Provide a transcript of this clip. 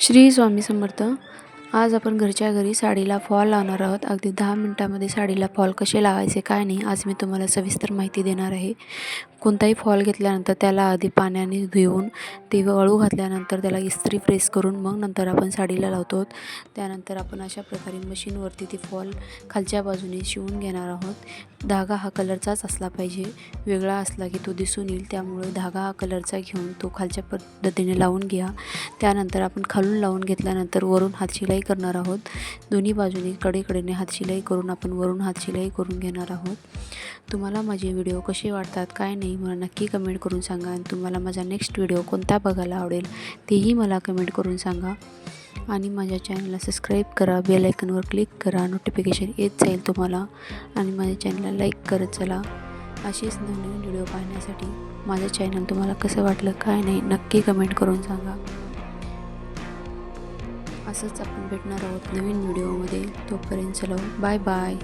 श्री स्वामी समर्थ. आज आपण घरच्या घरी साडीला फॉल लावणार आहोत. अगदी दहा मिनटामध्ये साडीला फॉल कसे लावायचे काय नाही आज मी तुम्हाला सविस्तर माहिती देणार आहे. कोणताही फॉल घेतल्यानंतर त्याला आधी पाण्याने धुवून ते वाळू घातल्यानंतर त्याला इस्त्री प्रेस करून मग नंतर आपण साडीला लावतो. त्यानंतर आपण अशा प्रकारे मशीनवरती ती फॉल खालच्या बाजूने शिवून घेणार आहोत. धागा हा कलरचाच असला पाहिजे. वेगळा असला की तो दिसून येईल. त्यामुळे धागा हा कलरचा घेऊन तो खालच्या पद्धतीने लावून घ्या. त्यानंतर आपण खालून लावून घेतल्यानंतर वरून हात शिलाई करणार आहोत. दोन्ही बाजूने कडेकडेने हात शिलाई करून आपण वरून हात शिलाई करून घेणार आहोत. तुम्हाला माझे व्हिडिओ कसे वाटतात काय नाही मला नक्की कमेंट करून सांगा आणि तुम्हाला माझा नेक्स्ट व्हिडिओ कोणता बघायला आवडेल तेही मला कमेंट करून सांगा. आणि माझ्या चॅनलला सबस्क्राईब करा बेल आयकनवर क्लिक करा नोटिफिकेशन येत जाईल तुम्हाला. आणि माझ्या चॅनलला लाईक करत चला. असेच नवीन व्हिडिओ पाहण्यासाठी माझं चॅनल तुम्हाला कसं वाटलं काय नाही नक्की कमेंट करून सांगा. असंच आपण भेटणार आहोत नवीन व्हिडिओमध्ये. तोपर्यंत चलो बाय बाय